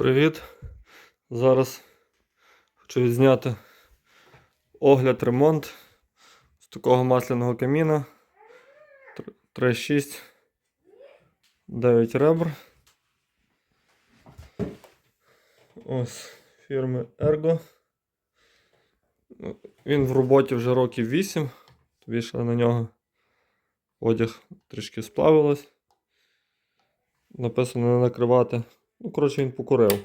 Привіт! Зараз хочу відзняти огляд ремонт з такого масляного каміна 3,6 9 ребр. Ось фірми Ergo. Ну, Він в роботі вже років 8. Вішали на нього одяг трішки сплавилось. Написано не накривати. Ну, коротше, він покурив.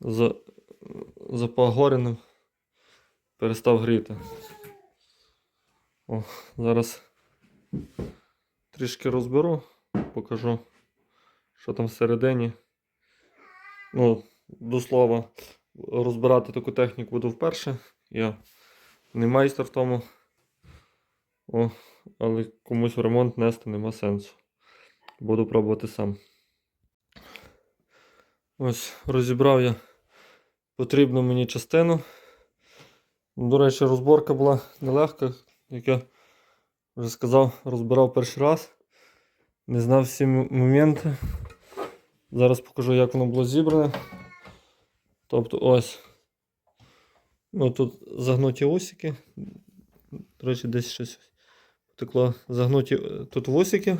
За, запагореним перестав гріти. О, зараз трішки розберу, покажу, що там всередині. Ну, до слова, розбирати таку техніку буду вперше. Я не майстер в тому. О, але комусь в ремонт нести нема сенсу. Буду пробувати сам. Ось розібрав я потрібну мені частину. До речі, розборка була нелегка, як я вже сказав, розбирав перший раз. Не знав всі моменти. Зараз покажу, як воно було зібране. Тобто ось. Ну, тут загнуті усики. До речі, десь щось потекло. Загнуті е, тут вусики.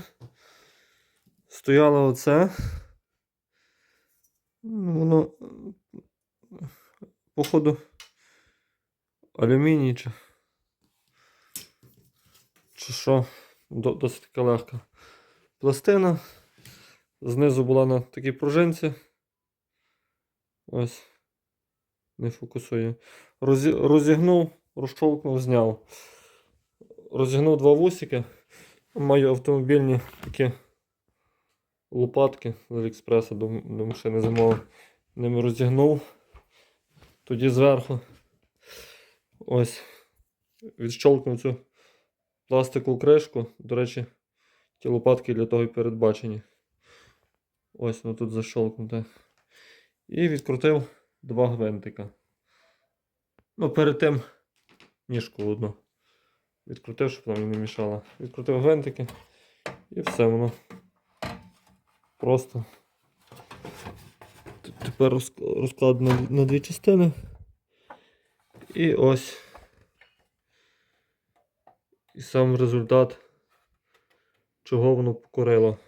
Стояло оце. Ну, воно, походу, алюміній чи, чи що, досить така легка пластина. Знизу була на такій пружинці. Ось. Не фокусує. Розі, розігнув, розчолкнув, зняв. Розігнув два вусики. Маю автомобільні такі лопатки з Аліекспреса до, до машини замовив. Ними розігнув. Тоді зверху. Ось. Відщолкнув цю пластикову кришку. До речі, ті лопатки для того і передбачені. Ось воно тут защолкнуте. І відкрутив два гвинтика. Ну, перед тим ніжку одну. Відкрутив, щоб вона не мішала. Відкрутив гвинтики і все воно. Просто тепер розкладено на дві частини. І ось. І сам результат, чого воно покорило.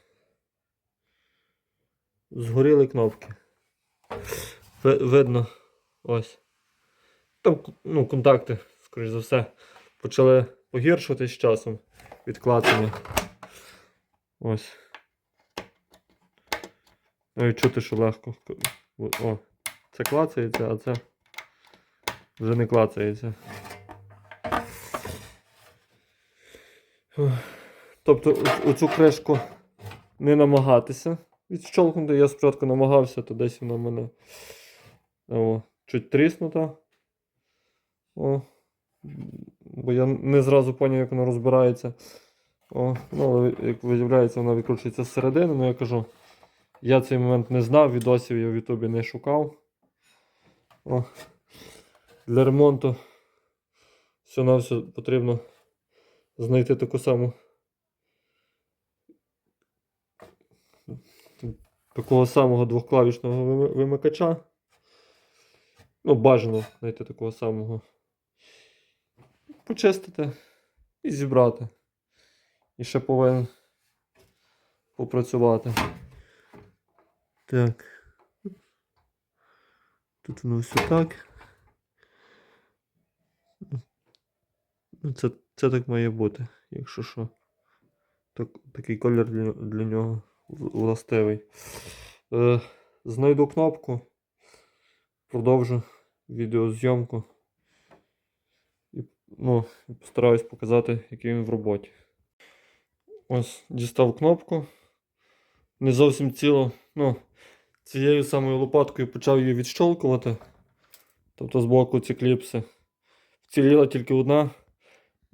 Згоріли кнопки. Ви- видно ось. Там ну, контакти, скоріш за все, почали погіршуватись з часом від клацання. Ось. Ну чути, що легко. О, це клацається, а це вже не клацається. Тобто оцю кришку не намагатися відщолкнути. Я спочатку намагався, то десь вона в мене о, чуть тріснута. О, бо я не зразу зрозумів, як воно розбирається. О, ну, як виявляється, вона відкручується зсередини, ну я кажу. Я цей момент не знав, відосів я в Ютубі не шукав. О. Для ремонту все на все потрібно знайти таку саму такого самого двохклавішного вимикача. Ну, бажано знайти такого самого. Почистити і зібрати. І ще повинен попрацювати. Так. Тут воно все так. Ну, Це, це так має бути, якщо що. Так, такий колір для, для нього властивий. Е, знайду кнопку. Продовжу відеозйомку. І, ну, постараюсь показати, який він в роботі. Ось, дістав кнопку. Не зовсім ціло. Ну, цією самою лопаткою почав її відщолкувати. Тобто з боку ці кліпси. Вціліла тільки одна.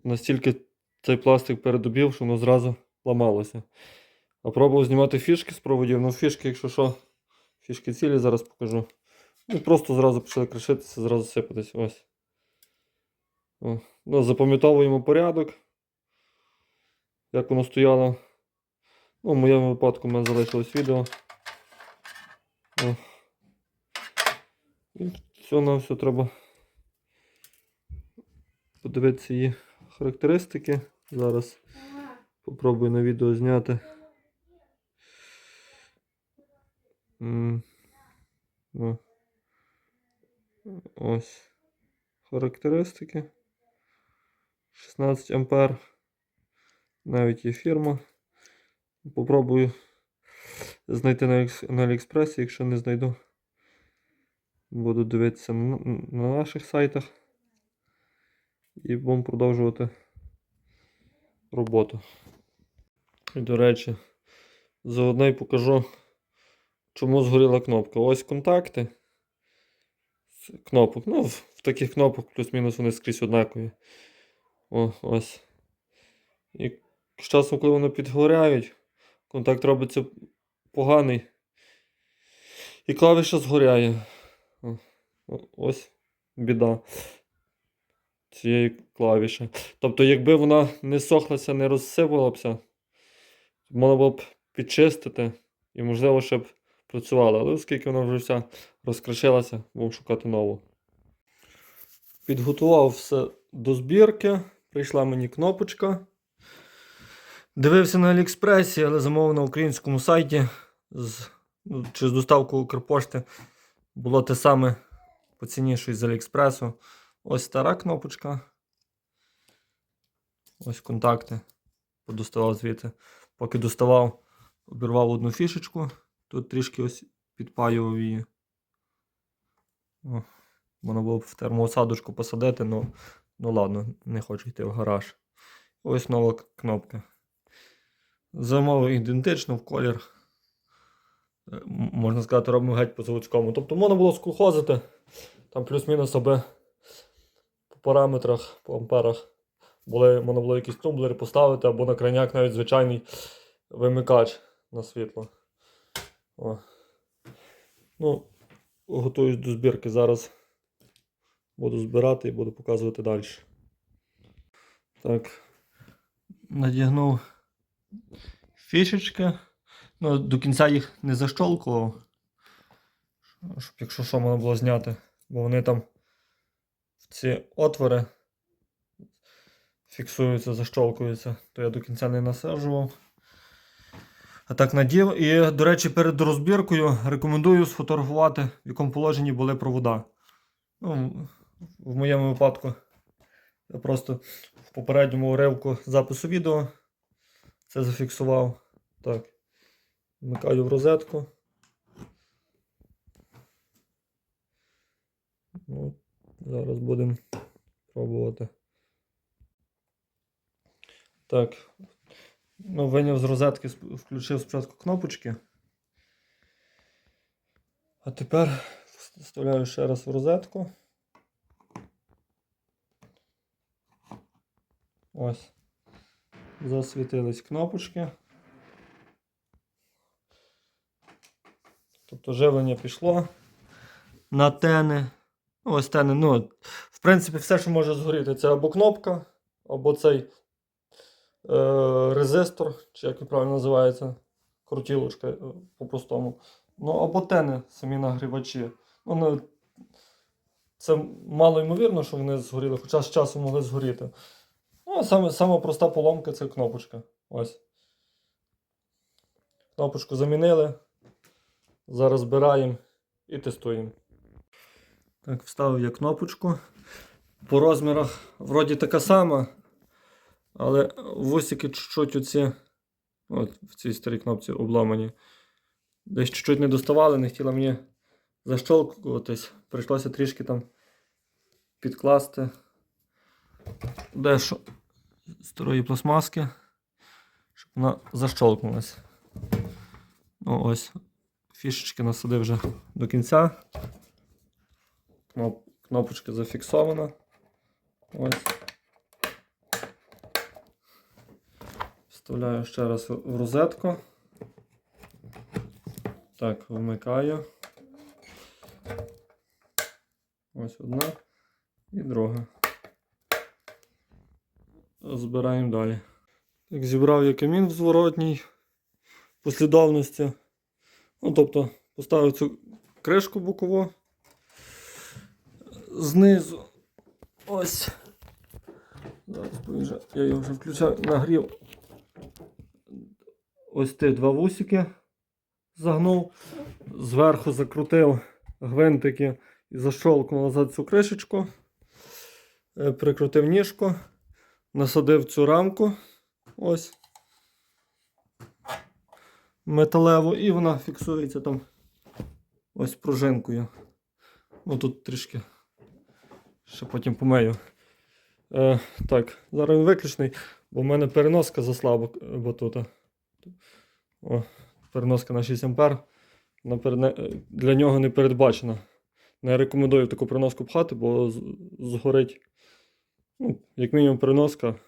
Настільки цей пластик передобів, що воно зразу ламалося. А пробував знімати фішки з проводів. Ну, фішки, якщо що, фішки цілі, зараз покажу. Ну, просто зразу почали кришитися, зразу сипатись. Ось. Ну, запам'ятовуємо порядок. Як воно стояло. Ну, в моєму випадку в мене залишилось відео. І все на все треба подивитися її характеристики. Зараз попробую на відео зняти. Ось. Характеристики. 16 ампер. Навіть є фірма. Попробую знайти на, Аліекспресі, якщо не знайду. Буду дивитися на, на наших сайтах. І будемо продовжувати роботу. І, до речі, заодно й покажу, чому згоріла кнопка. Ось контакти кнопок. Ну, в, в таких кнопок плюс-мінус вони скрізь однакові. О, ось. І з часом, коли вони підгоряють, контакт робиться поганий. І клавіша згоряє. Ось біда цієї клавіші. Тобто, якби вона не сохлася, не розсипалася, можна було б підчистити і, можливо, ще б працювала. Але оскільки вона вже вся розкришилася, будемо шукати нову. Підготував все до збірки. Прийшла мені кнопочка. Дивився на Аліекспресі, але замовив на українському сайті з, ну, через доставку Укрпошти було те саме по ціні, що й з Аліекспресу. Ось стара кнопочка. Ось контакти. Подоставав звідти. Поки доставав, обірвав одну фішечку. Тут трішки ось підпаював її. О, можна було б в термоосадочку посадити, ну, ну ладно, не хочу йти в гараж. Ось нова кнопка. Замовив ідентично в колір. Е, Можна сказати, робимо геть по заводському. Тобто можна було сколхозити, там плюс-мінус аби по параметрах, по амперах. Були, можна було якісь тумблери поставити, або на крайняк навіть звичайний вимикач на світло. О. Ну, готуюсь до збірки. Зараз буду збирати і буду показувати далі. Так. Надягнув фішечки. Ну, до кінця їх не защолкував. Щоб якщо що можна було зняти. Бо вони там в ці отвори фіксуються, защолкуються, то я до кінця не насаджував. А так надів. І, до речі, перед розбіркою рекомендую сфотографувати, в якому положенні були провода. Ну, в моєму випадку я просто в попередньому уривку запису відео це зафіксував. Так. Вмикаю в розетку. Ну, зараз будемо пробувати. Так. Ну, виняв з розетки, включив спочатку кнопочки. А тепер вставляю ще раз в розетку. Ось. Засвітились кнопочки. Тобто живлення пішло на тени. Ну, ось тени, ну, в принципі, все, що може згоріти, це або кнопка, або цей е, резистор, чи як він правильно називається, крутілочка е, по-простому. Ну, або тени, самі нагрівачі. Ну, це мало ймовірно, що вони згоріли, хоча з часом могли згоріти. Ну, а саме, проста поломка це кнопочка. Ось. Кнопочку замінили. Зараз збираємо і тестуємо. Так, вставив я кнопочку. По розмірах вроді така сама, але вусики чуть-чуть оці, от в цій старій кнопці обламані. Десь чуть-чуть не доставали, не хотіла мені защолкуватись. Прийшлося трішки там підкласти дещо старої пластмаски, щоб вона защолкнулась. Ну ось, фішечки насадив вже до кінця. Кноп- Кнопочка зафіксована. Ось. Вставляю ще раз в розетку. Так, вмикаю. Ось одна і друга. Збираємо далі. Так, зібрав я камін в зворотній послідовності. Ну, тобто, Поставив цю кришку бокову. Знизу. Ось. Зараз. Я його вже включав, нагрів. Ось ті два вусики загнув. Зверху закрутив гвинтики і защолкнув назад цю кришечку. Е, Прикрутив ніжку, насадив цю рамку. Ось. Металеву, і вона фіксується там ось пружинкою. Ну тут трішки ще потім помию. Е, так, зараз він виключений, бо в мене переноска заслаба е, батута. О, переноска на 6 ампер. Вона передне- е, для нього не передбачена. Не рекомендую таку переноску пхати, бо згорить. Ну, як мінімум переноска,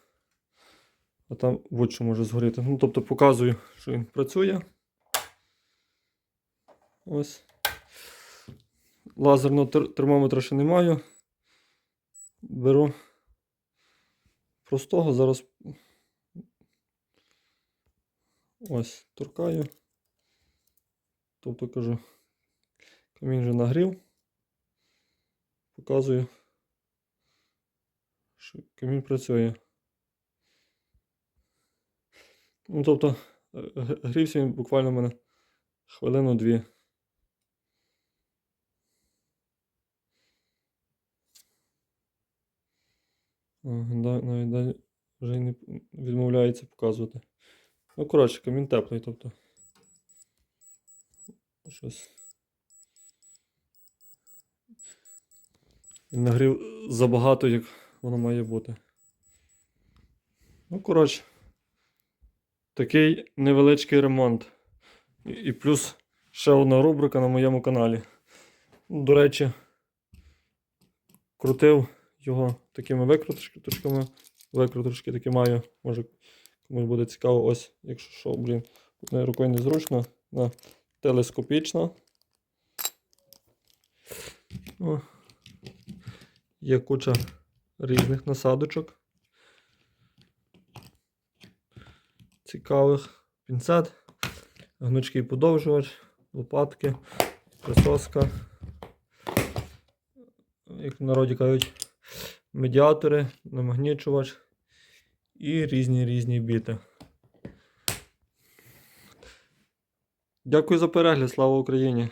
а там будь-що може згоріти. Ну, тобто показую, що він працює. Ось. Лазерного термометра ще не маю. Беру простого, зараз ось торкаю. Тобто кажу, камінь вже нагрів. Показую, що камінь працює. Ну, тобто, е, грівся він буквально в мене хвилину-дві. Навіть далі вже не відмовляється показувати. Ну, коротше, камінь теплий, тобто. Щось. Нагрів забагато, як воно має бути. Ну, коротше. Такий невеличкий ремонт. І, плюс ще одна рубрика на моєму каналі. До речі, крутив його такими викруточками. Викруточки такі маю. Може комусь буде цікаво. Ось, якщо що, блін, рукою незручно. На телескопічна. О. Є куча різних насадочок. Цікавих. Пінцет, гнучкий подовжувач, лопатки, присоска. Як в народі кажуть, медіатори, намагнічувач і різні різні біти. Дякую за перегляд, слава Україні!